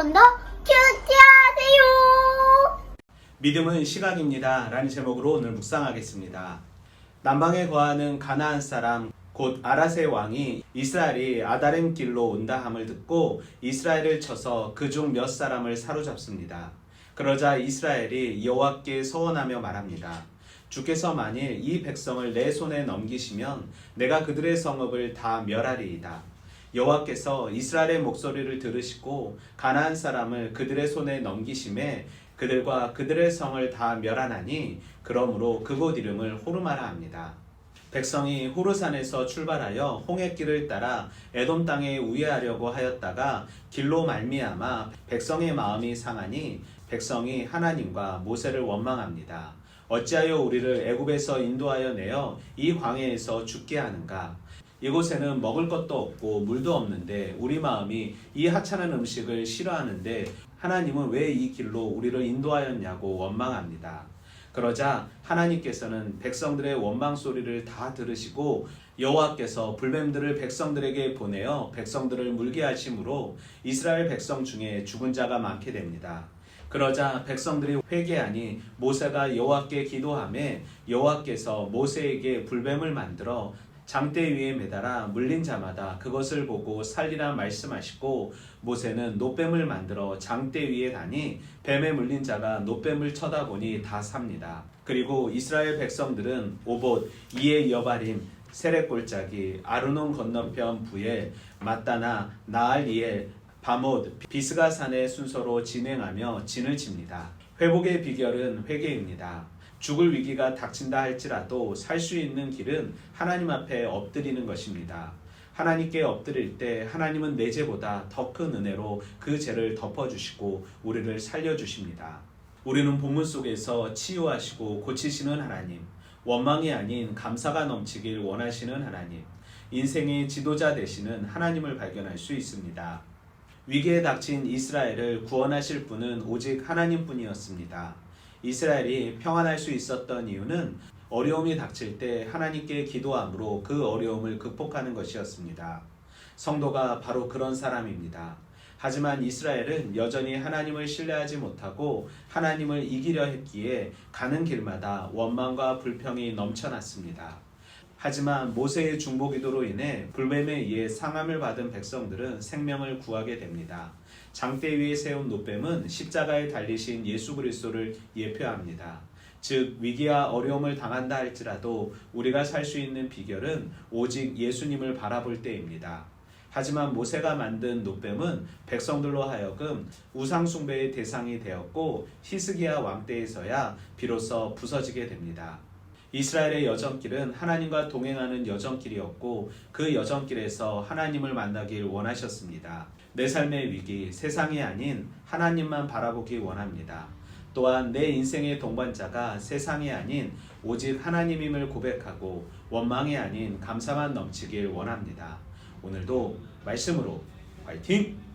여러분도 큐티하세요. 믿음은 시각입니다. 라는 제목으로 오늘 묵상하겠습니다. 남방에 거하는 가나안 사람 곧 아라세 왕이 이스라엘이 아다렘 길로 온다 함을 듣고 이스라엘을 쳐서 그 중 몇 사람을 사로잡습니다. 그러자 이스라엘이 여호와께 서원하며 말합니다. 주께서 만일 이 백성을 내 손에 넘기시면 내가 그들의 성읍을 다 멸하리이다. 여호와께서 이스라엘의 목소리를 들으시고 가나안 사람을 그들의 손에 넘기심에 그들과 그들의 성을 다 멸하나니 그러므로 그곳 이름을 호르마라 합니다. 백성이 호르산에서 출발하여 홍해길을 따라 에돔 땅에 우회하려고 하였다가 길로 말미암아 백성의 마음이 상하니 백성이 하나님과 모세를 원망합니다. 어찌하여 우리를 애굽에서 인도하여 내어 이 광야에서 죽게 하는가? 이곳에는 먹을 것도 없고 물도 없는데 우리 마음이 이 하찮은 음식을 싫어하는데 하나님은 왜 이 길로 우리를 인도하였냐고 원망합니다. 그러자 하나님께서는 백성들의 원망 소리를 다 들으시고 여호와께서 불뱀들을 백성들에게 보내어 백성들을 물게 하심으로 이스라엘 백성 중에 죽은 자가 많게 됩니다. 그러자 백성들이 회개하니 모세가 여호와께 기도하매 여호와께서 모세에게 불뱀을 만들어 장대 위에 매달아 물린 자마다 그것을 보고 살리라 말씀하시고 모세는 노뱀을 만들어 장대 위에 다니 뱀에 물린 자가 노뱀을 쳐다보니 다 삽니다. 그리고 이스라엘 백성들은 오봇, 이에 여바림, 세레골짜기, 아르논 건너편 부에 마따나, 나알리엘, 바못, 비스가 산의 순서로 진행하며 진을 칩니다. 회복의 비결은 회개입니다. 죽을 위기가 닥친다 할지라도 살 수 있는 길은 하나님 앞에 엎드리는 것입니다. 하나님께 엎드릴 때 하나님은 내 죄보다 더 큰 은혜로 그 죄를 덮어주시고 우리를 살려주십니다. 우리는 본문 속에서 치유하시고 고치시는 하나님, 원망이 아닌 감사가 넘치길 원하시는 하나님, 인생의 지도자 되시는 하나님을 발견할 수 있습니다. 위기에 닥친 이스라엘을 구원하실 분은 오직 하나님뿐이었습니다. 이스라엘이 평안할 수 있었던 이유는 어려움이 닥칠 때 하나님께 기도함으로 그 어려움을 극복하는 것이었습니다. 성도가 바로 그런 사람입니다. 하지만 이스라엘은 여전히 하나님을 신뢰하지 못하고 하나님을 이기려 했기에 가는 길마다 원망과 불평이 넘쳐났습니다. 하지만 모세의 중보기도로 인해 불뱀에 의해 상함을 받은 백성들은 생명을 구하게 됩니다. 장대 위에 세운 노뱀은 십자가에 달리신 예수 그리스도를 예표합니다. 즉 위기와 어려움을 당한다 할지라도 우리가 살 수 있는 비결은 오직 예수님을 바라볼 때입니다. 하지만 모세가 만든 노뱀은 백성들로 하여금 우상 숭배의 대상이 되었고 히스기야 왕 때에서야 비로소 부서지게 됩니다. 이스라엘의 여정길은 하나님과 동행하는 여정길이었고 그 여정길에서 하나님을 만나길 원하셨습니다. 내 삶의 위기, 세상이 아닌 하나님만 바라보기 원합니다. 또한 내 인생의 동반자가 세상이 아닌 오직 하나님임을 고백하고 원망이 아닌 감사만 넘치길 원합니다. 오늘도 말씀으로 화이팅!